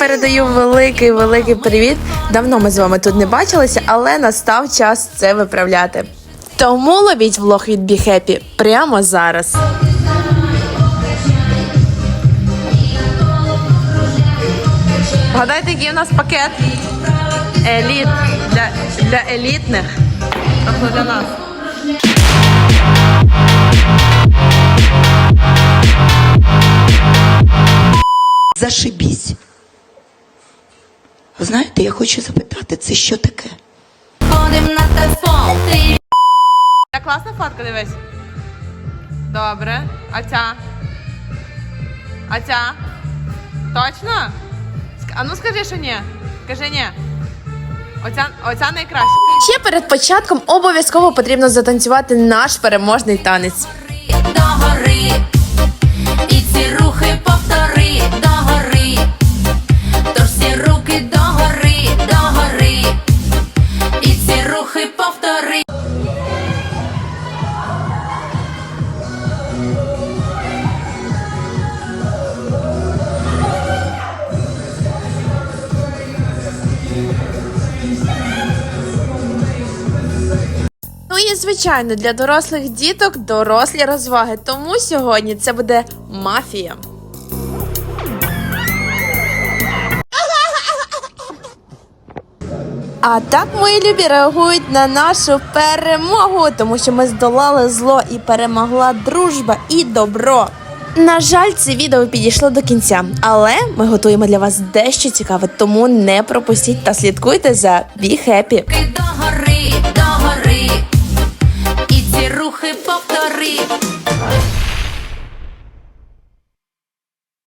передаю великий великий привіт. Давно ми з вами тут не бачилися, але настав час це виправляти. Тому ловіть влог від Happy прямо зараз. Гадайте, який у нас пакет еліт для, для елітних. Тобто для нас. Зашибісь. Ви знаєте, я хочу запитати, це що таке? Ходим на телефон, ти Та класна фотка, дивись. Добре. А ця? А ця? Точно? А ну скажи, що ні. Кажи ні. Оця, оця найкраща. Ще перед початком обов'язково потрібно затанцювати наш переможний танець. догори, і Ну і звичайно, для дорослих діток дорослі розваги. Тому сьогодні це буде мафія. А так мої любі реагують на нашу перемогу, тому що ми здолали зло і перемогла дружба і добро. На жаль, це відео підійшло до кінця, але ми готуємо для вас дещо цікаве, тому не пропустіть та слідкуйте за Be Happy.